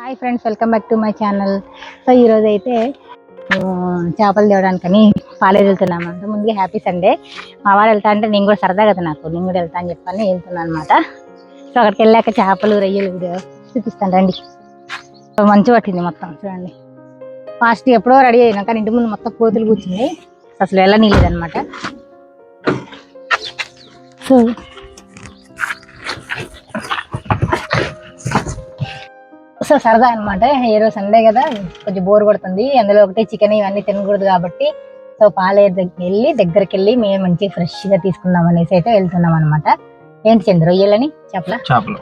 Hi friends welcome back to my channel so ఈరోజు అయితే చేపలు తేవడానికని కాలేజ్ వెళ్తున్నాం అంట ముందుగా హ్యాపీ సండే మా వాడు వెళ్తా అంటే నేను కూడా సరదా కదా నాకు. నేను కూడా వెళ్తా అని చెప్పని వెళ్తున్నాను అనమాట సో అక్కడికి వెళ్ళాక చేపలు రొయ్యలు వీడియో చూపిస్తాను. రండి. సో మంచి పట్టింది మొత్తం. చూడండి. ఫాస్ట్ ఎప్పుడో రెడీ అయినా కానీ ఇంటి ముందు మొత్తం కోతులు కూర్చుంది అసలు వెళ్ళనీలేదు అనమాట సో సో సరదా అనమాట ఏ రోజు సండే కదా కొంచెం బోర్ కొడుతుంది. అందులో ఒకటి చికెన్ ఇవన్నీ తినకూడదు కాబట్టి సో పాలేరు దగ్గరికి వెళ్ళి దగ్గరికి వెళ్ళి మేము మంచిగా ఫ్రెష్గా తీసుకుందాం అనేసి అయితే వెళ్తున్నాం అనమాట ఏంటి చంద్ర రొయ్యలని చెప్పలా చేపలు.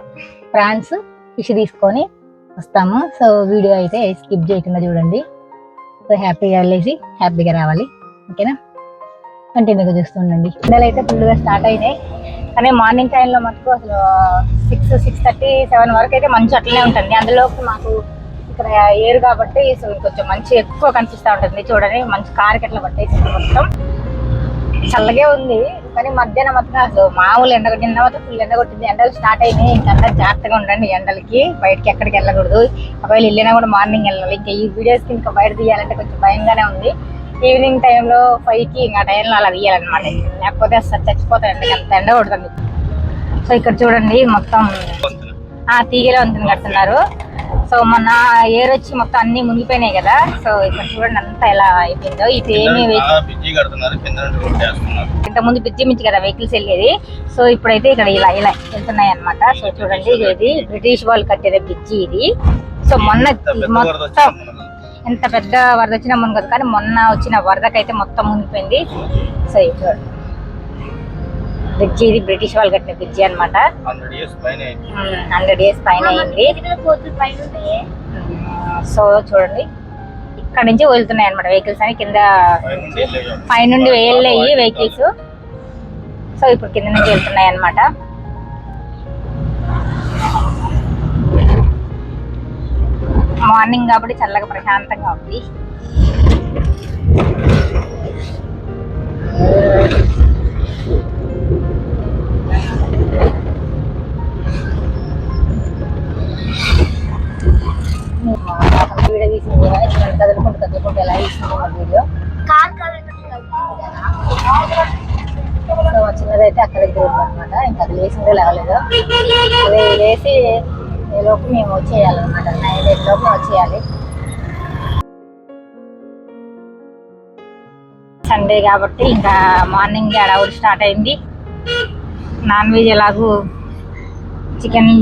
ప్రాన్స్ ఫిష్ తీసుకొని వస్తాము. సో వీడియో అయితే స్కిప్ చేయకుండా చూడండి. సో హ్యాపీగా వెళ్ళేసి హ్యాపీగా రావాలి. ఓకేనా? కంటిన్యూగా చూస్తూ ఉండండి. ఎండలు అయితే ఫుల్గా స్టార్ట్ అయినాయి. కానీ మార్నింగ్ టైంలో మటుకు అసలు సిక్స్ సిక్స్ థర్టీ సెవెన్ వరకు అయితే మంచి అట్లనే ఉంటుంది. అందులో మాకు ఇక్కడ ఏరు కాబట్టి సో కొంచెం మంచి ఎక్కువ కనిపిస్తూ ఉంటుంది. చూడండి మంచి కారుకి ఎట్లా పట్టేసింది మొత్తం. చల్లగే ఉంది కానీ మధ్యాహ్నం మాత్రం అసలు మామూలు ఎండ కొట్టిన మాత్రం ఫుల్ ఎండ కొట్టింది. ఎండలు స్టార్ట్ అయినాయి. ఇంకా జాగ్రత్తగా ఉండండి ఎండలకి. బయటకి ఎక్కడికి వెళ్ళకూడదు. ఒకవేళ వెళ్ళినా కూడా మార్నింగ్ వెళ్ళాలి. ఇంకా ఈ వీడియోస్కి ఇంకా బయట తీయాలంటే కొంచెం భయంగానే ఉంది. ఈవినింగ్ టైంలో ఫైవ్కి ఇంకా టైంలో అలా తీయాలన్నమాట. లేకపోతే అసలు చచ్చిపోతాయండి అంత ఎండ కొడుతుంది. సో ఇక్కడ చూడండి మొత్తం ఆ తీగలే వంతుని కడుతున్నారు. సో మొన్న ఏర్ వచ్చి మొత్తం అన్ని మునిగిపోయినాయి కదా. సో ఇక్కడ చూడండి అంతా ఎలా అయిపోయిందో. ఇది ఏమి ఇంత ముందు పిచ్చి మించి కదా వెహికల్స్ వెళ్ళేది. సో ఇప్పుడైతే ఇక్కడ ఇలా ఇలా వెళ్తున్నాయి అనమాట సో చూడండి ఇది బ్రిటిష్ వాళ్ళు కట్టిన బ్రిడ్జి ఇది. సో మొన్న మొత్తం. ఎంత పెద్ద వరద వచ్చినా మునగదు. కానీ మొన్న వచ్చిన వరదకైతే మొత్తం మునిగిపోయింది. సో ఇది బ్రిడ్జి ఇది బ్రిటిష్ వాళ్ళు కట్టిన బ్రిడ్జి అనమాట హండ్రెడ్ ఇయర్స్ పైన అయింది. సో చూడండి. ఇక్కడ నుంచి వెళ్తున్నాయి అనమాట వెహికల్స్ అని కింద. పైనుండి వెళ్ళాయి వెహికల్స్. సో ఇప్పుడు కింద నుంచి వెళ్తున్నాయి అనమాట మార్నింగ్ కాబట్టి చల్లగా ప్రశాంతంగా ఉంది. వీడియో తీసింది కదా, కదులుకుంటూ కదులుకుంటూ ఎలా తీసింది మా వీడియో సో మా చిన్నదైతే అక్కడ దగ్గర ఉందన్నమాట ఇంకా అది లేచిందో లేవలేదో. అదే లేచి ఈ లోపు మేము వచ్చేయాలన్నమాట నైన్ లోపు వచ్చేయాలి సండే కాబట్టి ఇంకా మార్నింగ్ అడవుడు స్టార్ట్ అయింది. నాన్ వెజ్ ఎలాగూ చికెన్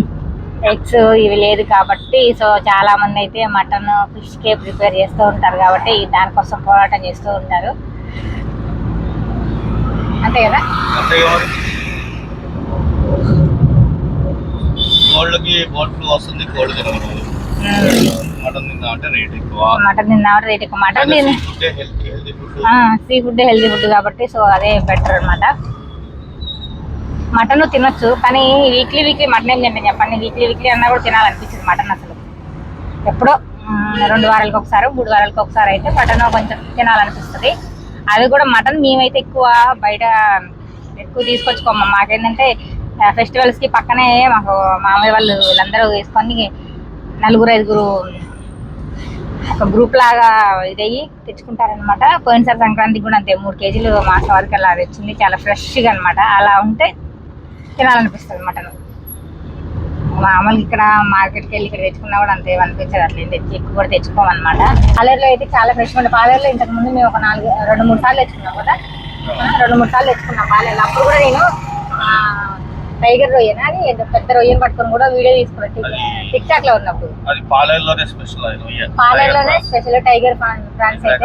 ఎగ్స్ ఇవి లేదు కాబట్టి సో చాలా మంది అయితే మటన్ ఫిష్కే ప్రిపేర్ చేస్తూ ఉంటారు కాబట్టి దానికోసం పోరాటం చేస్తూ ఉంటారు. అంతే కదా అంతే మరి. కోళ్ళకి బోట్ ఫ్లూ వస్తుంది కోళ్ళు తినకూడదు మటన్ అంటే రేట్ ఎక్కువ. మటన్ తిన్నామంటే రేట్ ఎక్కువ. మటన్ తిని food healthy healthy food seafood healthy food కాబట్టి సో అదే బెటర్ అన్నమాట. మటన్ తినొచ్చు కానీ వీక్లీ వీక్లీ మటన్ ఏం తింటాను చెప్పండి. వీక్లీ వీక్లీ అన్నా కూడా తినాలనిపించింది మటన్ అసలు. ఎప్పుడో రెండు వారాలకు ఒకసారి మూడు వారాలకు ఒకసారి అయితే మటన్ కొంచెం తినాలనిపిస్తుంది. అది కూడా మటన్ మేమైతే ఎక్కువ బయట ఎక్కువ తీసుకొచ్చుకోము. మాకేంటంటే ఫెస్టివల్స్కి పక్కనే మాకు మామయ్య వాళ్ళు వీళ్ళందరూ వేసుకొని నలుగురు ఐదుగురు ఒక గ్రూప్ లాగా ఇదయ్యి తెచ్చుకుంటారనమాట పోయినసారి సంక్రాంతికి కూడా అంతే మూడు కేజీలు మాసం వరకు అలా తెచ్చింది. చాలా ఫ్రెష్గా అనమాట అలా ఉంటే తినాలనిపిస్తుంది మటన్ మామూలుగా ఇక్కడ మార్కెట్కి వెళ్ళి ఇక్కడ తెచ్చుకున్నా కూడా అంతే అనిపించదు అట్లా. తెచ్చి ఎక్కువ కూడా తెచ్చుకోమన్నమాట. పాలేరులో అయితే చాలా ఫ్రెష్గా ఉంటుంది పాలేరులో ఇంతకుముందు మేము ఒక నాలుగు రెండు మూడు సార్లు తెచ్చుకున్నాం కదా. రెండు మూడు సార్లు తెచ్చుకున్నాం పాలేరులో. అప్పుడు కూడా నేను టైగర్ రొయ్యనా అది ఏదో పెద్ద రొయ్యను పట్టుకొని కూడా వీడియో తీసుకున్నాను టిక్ టాక్లో ఉన్నప్పుడు. అది పాలేరులోనే స్పెషల్. పాలేరులోనే టైగర్ ఫ్రాన్స్. అయితే.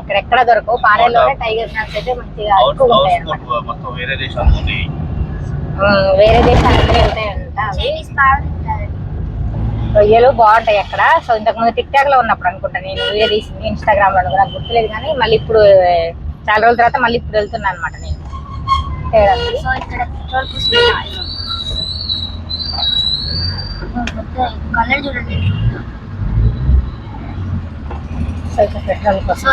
ఇక్కడ ఎక్కడ దొరకవు. పాలేరులోనే టైగర్ ఫ్రాన్స్ అయితే మంచిగా ఎక్కువ ఉంటాయి వేరే దేశాల వేరే దేశాలకు. రొయ్యలు బాగుంటాయి అక్కడ. సో ఇంతకు ముందు టిక్ టాక్లో ఉన్నప్పుడు అనుకుంటా నేను వీడియో తీసింది ఇన్స్టాగ్రామ్లో నాకు గుర్తులేదు కానీ మళ్ళీ ఇప్పుడు చాలా రోజుల తర్వాత మళ్ళీ ఇప్పుడు వెళ్తున్నాను అనమాట నేను. తేడానికి. సో ఇక్కడ పెట్రోల్ కలర్ చూడండి సో ఇక్కడ పెట్రోల్ కోసం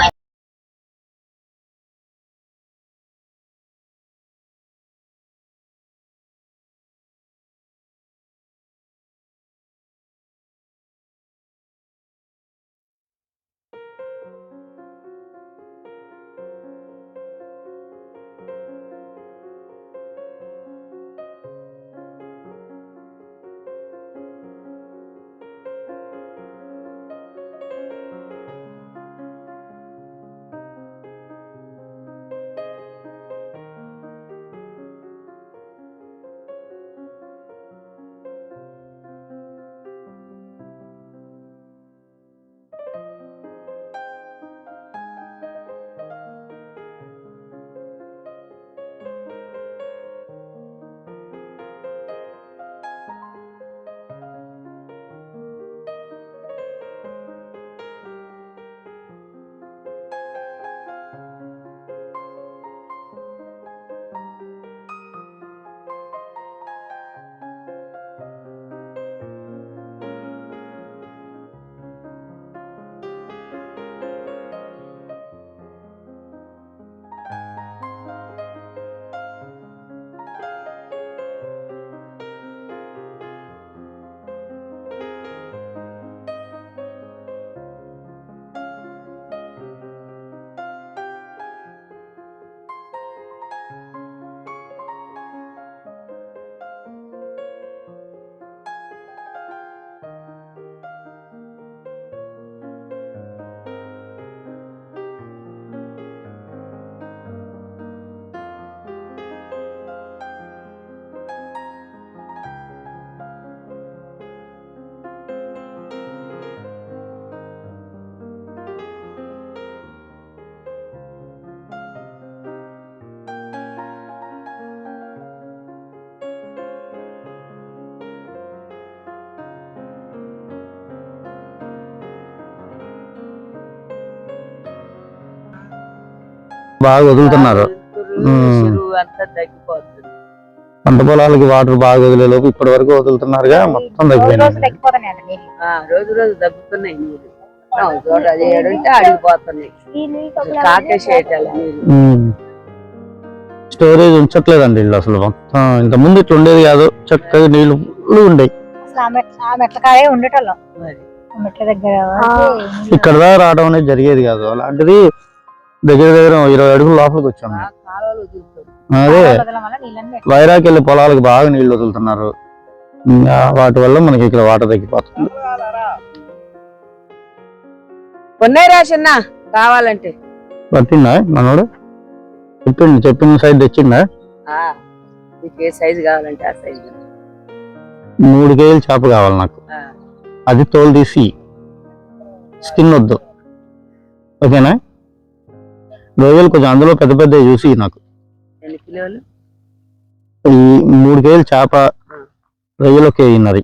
బాగా వదులుతున్నారు. పంట పొలాలకి వాటర్ బాగా వదిలేలోపు ఇప్పటి వరకు వదులుతున్నారుగా మొత్తం రోజు రోజు తగ్గుతున్నాయి. స్టోరేజ్ ఉంచట్లేదండి వీళ్ళు అసలు మొత్తం. ఇంత ముందు ఇట్లా ఉండేది కాదు చక్కగా నీళ్ళు ఉండేవి. వరకు ఇక్కడ దాకా రావడం అనేది జరిగేది కాదు. అలాంటిది దగ్గర దగ్గర ఇరవై అడుగుల లోపలికి వదులుతారు అదే. కాలువల వదలం వల్ల నీళ్ళన్నీ వైరాకి వెళ్ళి పొలాలకు బాగా నీళ్ళు వదులుతున్నారు. వాటి వల్ల మనకి ఇక్కడ వాటర్ తగ్గిపోతుంది. ఉన్నాయి రాసన్న కావాలంటే. పట్టిందా మనోడు? చెప్పిండు చెప్పిన సైడ్ తెచ్చిందా? ఏ సైజు కావాలంటే ఆ సైజు. మూడు కేజీలు చేప కావాలి నాకు. అది తోలు తీసి. స్కిన్ వద్దు. ఓకేనా? రొయ్యలు కొంచెం అందులో పెద్ద పెద్ద చూసి నాకు. ఈ మూడు కేజీలు చేప రొయ్యలు ఒక కేజీన్నర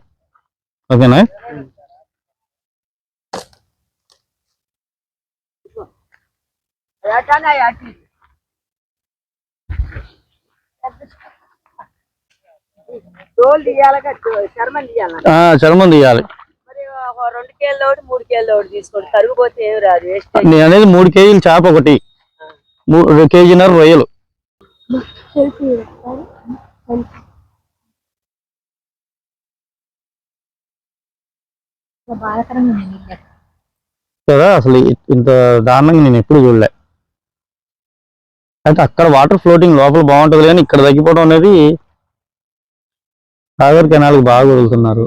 ఓకేనా? చర్మం తీయాల ఆ, చర్మం తీయాలి మరి ఒక రెండు కేళ్ళు ఒకటి మూడు తీసుకోండి. కరిగిపోతే ఏమి రాదు వేస్ట్ నేను అనేది మూడు కేజీలు చేప ఒకటి. కేజీన్నర రొయ్యలు. కదా అసలు ఇంత దారుణంగా నేను ఎప్పుడు చూడలే. అయితే అక్కడ వాటర్ ఫ్లోటింగ్ లోపల బాగుంటది కానీ ఇక్కడ తగ్గిపోవడం అనేది సాగర్ కెనాల్కి బాగా వదులుతున్నారు.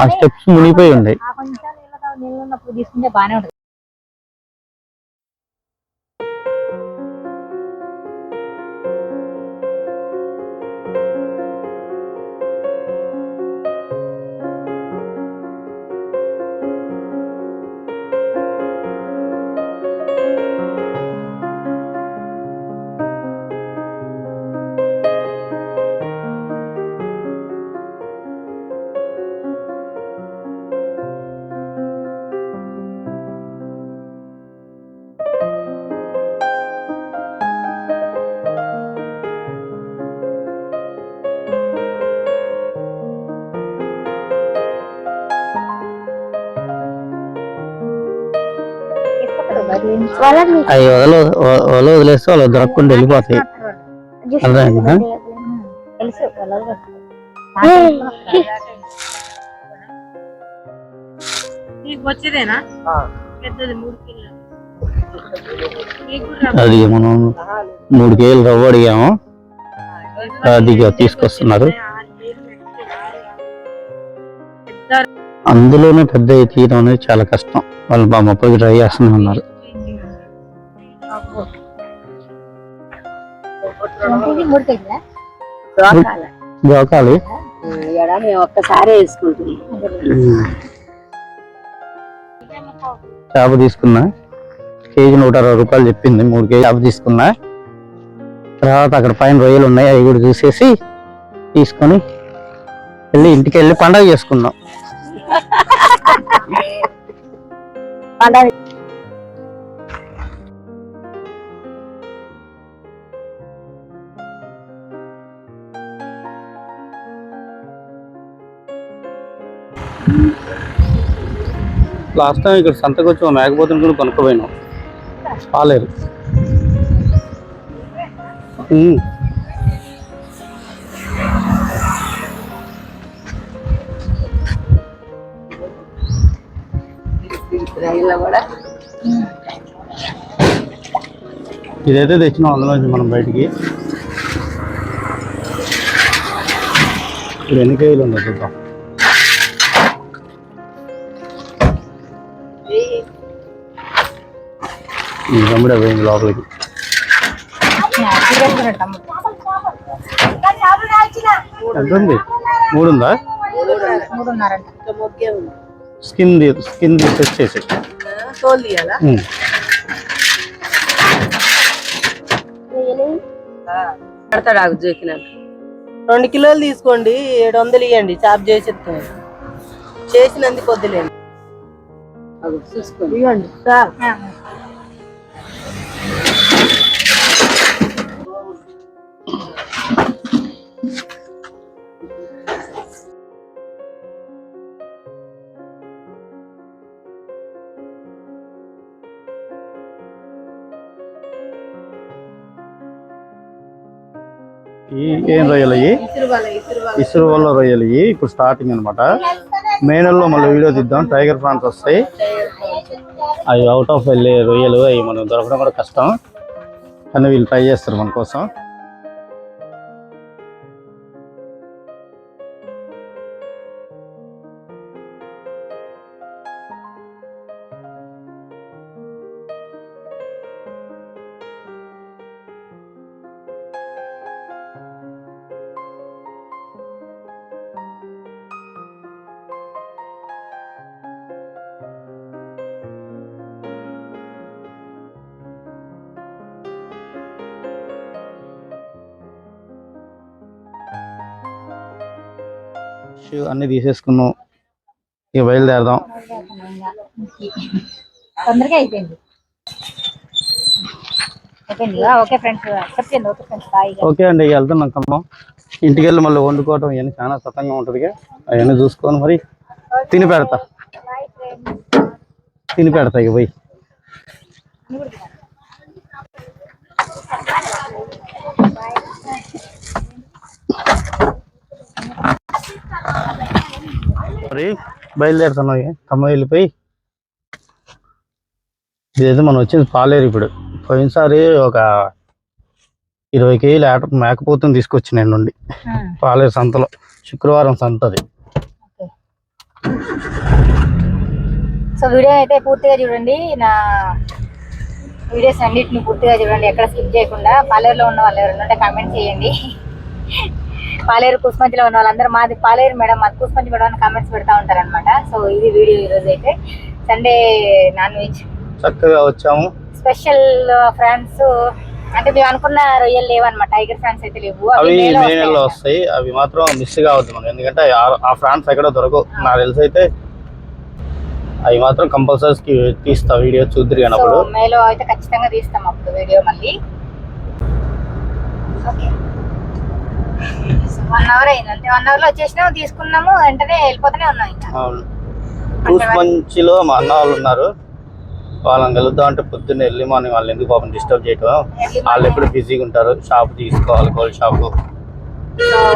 ఆ స్టెప్స్ మునిగిపోయి ఉన్నాయి. అవి వదల వదిలేస్తే వాళ్ళు దొరకకుండా వెళ్ళిపోతాయి. అర్థమైందా? తెలుసు వెళ్ళదు నీకు వచ్చేదేనా పెద్దది మూడు కిలో అది మనం మూడు కేజీలు రవ్వ అడిగాము. అది తీసుకొస్తున్నారు. అందులోనే పెద్ద తీయడం అనేది చాలా కష్టం. వాళ్ళు మా మొప్పకి ట్రై చేస్తూనే ఉన్నారు గోకాలి? ఒక్కసారి చేప తీసుకున్నా. కేజీ నూట అరవై రూపాయలు చెప్పింది. మూడు కేజీ చేప తీసుకున్నా. తర్వాత అక్కడ పైన రొయ్యలు ఉన్నాయి. అవి కూడా చూసేసి తీసుకొని వెళ్ళి ఇంటికి వెళ్ళి పండగ చేసుకున్నాం లాస్ట్ టైం ఇక్కడ సంతకు వచ్చి మేకపోతుని కూడా కొనుక్కోపోయినాం పాలేరు. ఇదైతే తెచ్చినాం అందులోంచి మనం బయటికి. ఇప్పుడు ఎన్ని కేజీలు ఉందో చూద్దాం. ఈ గమ్ముడే పోయింది లోపలికి. ఎంత ఉంది? మూడు ఉందా మూడున్నారంట ఇంకా మొగ్గే ఉంది స్కిన్ స్కిన్ తీసేసి తోలు పెడతాడు ఆకు చేసినాక రెండు కిలోలు తీసుకోండి ఏడు వందలు ఇవ్వండి చాప్ చేసేస్తాను చేసినందుకు వద్దులేండి చూసుకోండి ఇవ్వండి సార్ ఈ ఏం రొయ్యలు అయ్యి? ఇసురు వల్ల రొయ్యలు ఇవి ఇప్పుడు స్టార్టింగ్ అనమాట మే నెలలో మళ్ళీ వీడియో తీద్దాం. టైగర్ ఫ్రాన్స్ వస్తాయి. అవి అవుట్ ఆఫ్ వెళ్ళే రొయ్యలు అవి మనం దొరకడం కూడా కష్టం. కానీ వీళ్ళు ట్రై చేస్తారు మన కోసం. అన్ని తీసేసుకున్నాం. ఇక బయలుదేరదాం. తొందరగా అయిపోయింది. ఓకే ఫ్రెండ్స్ అండి వెళ్తున్నాం ఖమ్మం ఇంటికి వెళ్ళి మళ్ళీ వండుకోవటం ఇవన్నీ చాలా సతంగా ఉంటుంది అవన్నీ చూసుకొని మరి తిని పెడతా. తిని పెడతా ఇక పోయి. మరి బయలుదేరుతున్నాం ఖమ్మం వెళ్ళిపోయి ఇదైతే మనం వచ్చింది పాలేరు ఇప్పుడు. పోయినసారి ఒక ఇరవై కేజీలు ఆట మేకపోతుని తీసుకొచ్చి నేను నుండి. పాలేరు సంతలో. శుక్రవారం సంత అది. సో వీడియో అయితే పూర్తిగా చూడండి. నా వీడియోస్ అన్నిటిని పూర్తిగా చూడండి. ఎక్కడ స్కిప్ చేయకుండా పాలేరులో ఉన్న వాళ్ళు ఎవరైనా ఉంటే కామెంట్ చేయండి. పాలేరు కుస్మంచిలో ఉన్న వాళ్ళందరూ మాది పాలేరు మేడం మాది కుస్మంచి మేడం అని కామెంట్స్ పెడతా ఉంటారన్నమాట. సో ఇది వీడియో ఈరోజు అయితే. సండే నాన్ వెజ్ చక్కగా వచ్చాము. స్పెషల్ ఫ్రాన్స్ అంటే మేము అనుకున్న రొయ్యలు లేవన్నమాట. టైగర్ ఫ్రాన్స్ అయితే లేవు. అవి మే నెలలో వస్తాయి. అవి మాత్రం మిస్ కావద్దు మనం ఎందుకంటే ఆ- ఫ్రాన్స్ ఎక్కడ దొరకవు. నాకు తెలిసి అయితే అవి మాత్రం కంపల్సరీ తీస్తా వీడియో చూద్దరు అన్నప్పుడు మేలో అయితే ఖచ్చితంగా తీస్తాం అప్పుడు వీడియో మళ్ళీ. ఓకే వన్ అవర్ అయింది. అంతే వన్ అవర్లో వచ్చేసినాము తీసుకున్నాము వెంటనే వెళ్ళిపోతూనే ఉన్నాం ఇంకా. అవును. టూస్ మంచిలో మా అన్న వాళ్ళు ఉన్నారు. వాళ్ళని కలుద్దాం అంటే పొద్దున్న ఎర్లీ మార్నింగ్ వాళ్ళు ఎందుకు పాపం డిస్టర్బ్ చేయటం? వాళ్ళు ఎప్పుడు బిజీగా ఉంటారు. షాప్ తీసుకోవాలి గోల్డ్ షాపు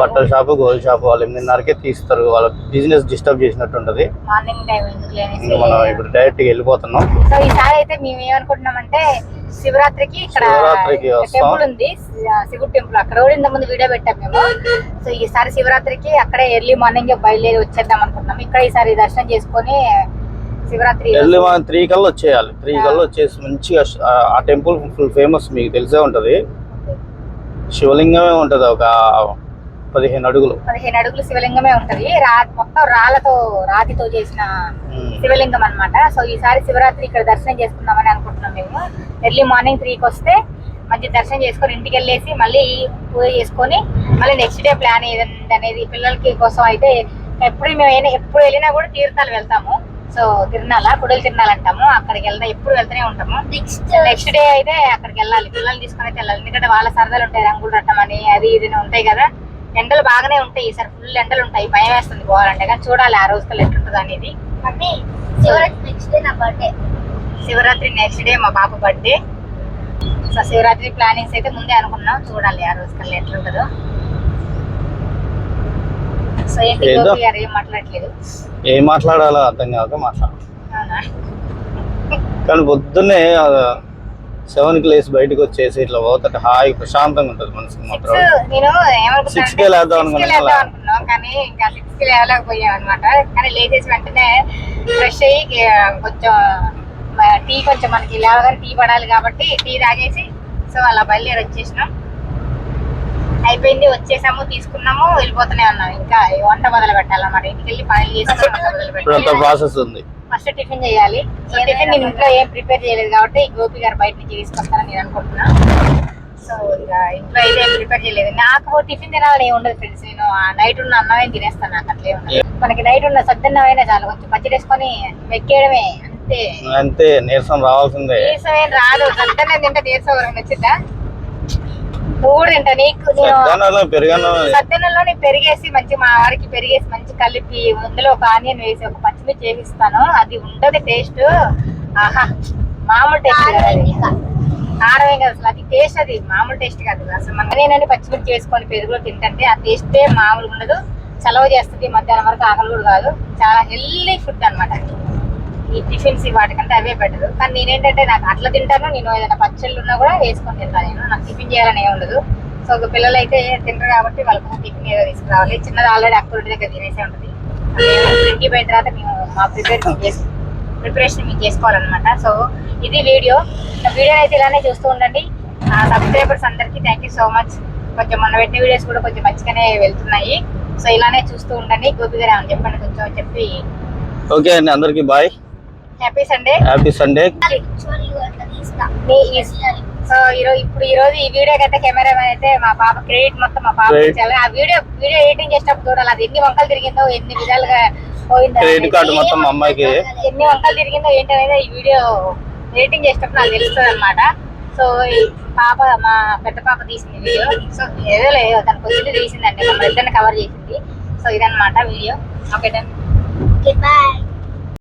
బట్టల షాపు గోల్డ్ షాపు వాళ్ళు ఎనిమిదిన్నరకే తీస్తారు. వాళ్ళ బిజినెస్ డిస్టర్బ్ చేసినట్టు ఉంటది మార్నింగ్ టైం మనం ఇప్పుడు డైరెక్ట్గా వెళ్ళిపోతున్నాం. సో ఈసారి అయితే మేము ఏమనుకుంటున్నామంటే శివరాత్రికి ఇక్కడ శివరాత్రికి వస్తాం. టెంపుల్ ఉంది. శి- శివుడు టెంపుల్ అక్కడ కూడా ఇంత ముందు వీడియో పెట్టాం మేము. సో ఈసారి శివరాత్రికి అక్కడే ఎర్లీ మార్నింగ్ బయలుదేరి వచ్చేద్దాం అనుకుంటున్నాం. ఇక్కడ ఈసారి దర్శనం చేసుకొని శివరాత్రి ఎర్లీ త్రీ కల్లా వచ్చేయాలి. త్రీ కల్లా వచ్చేసి మంచిగా ఆ- ఆ టెంపుల్ ఫుల్ ఫేమస్ మీకు తెలిసే ఉంటది. శివలింగమే ఉంటది. ఒక పదిహేను అడుగులు. పదిహేను అడుగులు శివలింగమే ఉంటది. రా మొత్తం రాళ్ళతో రాతితో చేసిన. శివలింగం అన్నమాట. సో ఈసారి శివరాత్రి ఇక్కడ దర్శనం చేసుకుందామని అనుకుంటున్నాం మేము. ఎర్లీ మార్నింగ్ త్రీకి వస్తే మంచి దర్శనం చేసుకొని ఇంటికి వెళ్ళేసి మళ్ళీ పూజ చేసుకొని మళ్ళీ నెక్స్ట్ డే ప్లాన్ ఏదంటే అనేది పిల్లలకి కోసం అయితే ఎప్పుడు మేము అయినా ఎప్పుడు వెళ్ళినా కూడా తీర్థాలు వెళ్తాము. సో తిరునాల కుడలు తిరునాలు అంటాము. అక్కడికి వెళ్తాం ఎప్పుడు వెళ్తూనే ఉంటాము. నెక్స్ట్ డే అయితే అక్కడికి వెళ్ళాలి. పిల్లల్ని తీసుకొని అయితే వెళ్ళాలి. ఎందుకంటే వాళ్ళ సరదాలు ఉంటాయి. రంగులు రట్టం అని అది ఇది ఉంటాయి కదా. ఎండలు బాగానే ఉంటాయి. ఈసారి ఫుల్ ఎండలు ఉంటాయి. భయం వేస్తుంది పోవాలంటే. కానీ చూడాలి ఆ రోజు కల్లా ఎట్లుంటుంది అనేది. శివరాత్రి నెక్స్ట్ డే నా బర్త్డే శివరాత్రి నెక్స్ట్ డే మా పాప బర్త్డే సో శివరాత్రి ప్లానింగ్స్ అయితే ముందే అనుకున్నాం. చూడాలి ఆ రోజు కల్లా ఎట్లుంటుందో. సో ఏంటి ఏదో. గోపి గారు ఏం మాట్లాడట్లేదు? ఏం మాట్లాడాలో అర్థం కాక మాట్లాడ అవునా? కానీ పొద్దున్నే సెవెన్కి లేసి బయటకు వచ్చేసి ఇట్లా పోతుంటే హాయి ప్రశాంతంగా ఉంటుంది మనసుకి మాత్రం. నేను కే లేద్దాం అనుకున్నాం కానీ ఇంకా సిక్స్కి లేవలేకపోయాం అనమాట కానీ లేచేసి వెంటనే ఫ్రెష్ అయ్యి కొంచెం టీ కొంచెం మనకి లేవగానే టీ పడాలి కాబట్టి టీ తాగేసి సో అలా బయలుదేరి వచ్చేసినాం. అయిపోయింది వచ్చేసాము తీసుకున్నాము వెళ్ళిపోతూనే ఉన్నాం ఇంకా వంట మొదలు పెట్టాలన్నమాట ఇంటికి వెళ్ళి పనులు చేసుకుని ప్రాసెస్ ఉంది. ఫస్ట్ టిఫిన్ చేయాలి. సో టిఫిన్ నేను ఇంట్లో ఏం ప్రిపేర్ చేయలేదు కాబట్టి గోపి గారు బయట నుంచి తీసుకొస్తారని నేను అనుకుంటున్నా. సో ఇక ఇంట్లో అయితే ఏం ప్రిపేర్ చేయలేదు. నాకు టిఫిన్ తినాలని ఏమి ఉండదు ఫ్రెండ్స్. నేను నైట్ ఉన్న అన్నమే తినేస్తాను నాకు అట్లే ఉండదు. మనకి నైట్ ఉన్న సద్దన్నమైనా చాలు. కొంచెం పచ్చి వేసుకొని వెక్కేయడమే అంతే. అంతే నీరసం రావాల్సిందే. నీరసం ఏం రాదు. సద్దన్నం తింటే నీరసం వచ్చిందా నువ్వు కూడా తింటా నీకు నేను సద్దనాలు నేను పెరిగేసి మంచి మా వారికి పెరిగేసి మంచి కలిపి అందులో ఒక ఆనియన్ వేసి ఒక పచ్చిమిర్చి వేసిస్తాను. అది ఉంటది టేస్ట్. ఆహా మామూలు టేస్ట్ కాదు అది. కారం ఏం కాదు అసలు అది టేస్ట్ అది మామూలు టేస్ట్ కాదు. అసలు మన నేనని పచ్చిమిర్చి వేసుకొని పెరుగులో తింటే ఆ టేస్టే మామూలుగా ఉండదు. చలవ చేస్తుంది మధ్యాహ్నం వరకు ఆకలి కూడా కాదు. చాలా హెల్దీ ఫుడ్ అన్నమాట. ఈ టిఫిన్స్ వాటికంటే అవే బెటర్. కానీ నేనేంటంటే నాకు అట్లా తింటాను నేను ఏదైనా పచ్చళ్ళు ఉన్నా కూడా వేసుకొని తింటాను నేను. నాకు టిఫిన్ చేయాలని ఏమి ఉండదు. సో ఒక పిల్లలు అయితే తినరు కాబట్టి వాళ్ళకి టిఫిన్ ఏదో తీసుకురావాలి. చిన్నది ఆల్రెడీ అక్కడ దగ్గర తినేసే ఉంటుంది. ఇంటికి పోయిన తర్వాత మేము మా ప్రిపేర్ చేసి ప్రిపరేషన్ మీకు చేసుకోవాలన్నమాట. సో ఇది వీడియో. వీడియో అయితే ఇలానే చూస్తూ ఉండండి. సబ్స్క్రైబర్స్ అందరికీ థ్యాంక్ యూ సో మచ్ కొంచెం మొన్న పెట్టిన వీడియోస్ కూడా కొంచెం మంచిగానే వెళ్తున్నాయి. సో ఇలానే చూస్తూ ఉండండి. గోపి గారు చెప్పండి కొంచెం చెప్పి. ఓకే అండి అందరికీ bye happy Sunday happy Sunday so ఈరోజు ఇప్పుడు ఈ రోజు ఈ వీడియో అయితే కెమెరామెన్ అయితే మా పాప క్రెడిట్ మొత్తం మా పాప. ఇచ్చారు ఆ వీడియో వీడియో ఎడిటింగ్ చేసేటప్పుడు చూడాలి. అది ఎన్ని వంకలు తిరిగిందో ఎన్ని విధాలుగా పోయిందో క్రెడిట్ కార్డు మొత్తం అమ్మాయికి. ఎన్ని వంకలు తిరిగిందో ఏంటనేది ఈ వీడియో ఎడిటింగ్ చేసేటప్పుడు నాకు తెలుస్తుంది అనమాట సో ఈ పాప మా పెద్ద పాప తీసింది వీడియో సో ఏదో లేదు తనకు వచ్చింది తీసిందండి. మమ్మల్ని ఇద్దరిని కవర్ చేసింది. సో ఇదన్నమాట వీడియో ఓకే డన్ Goodbye.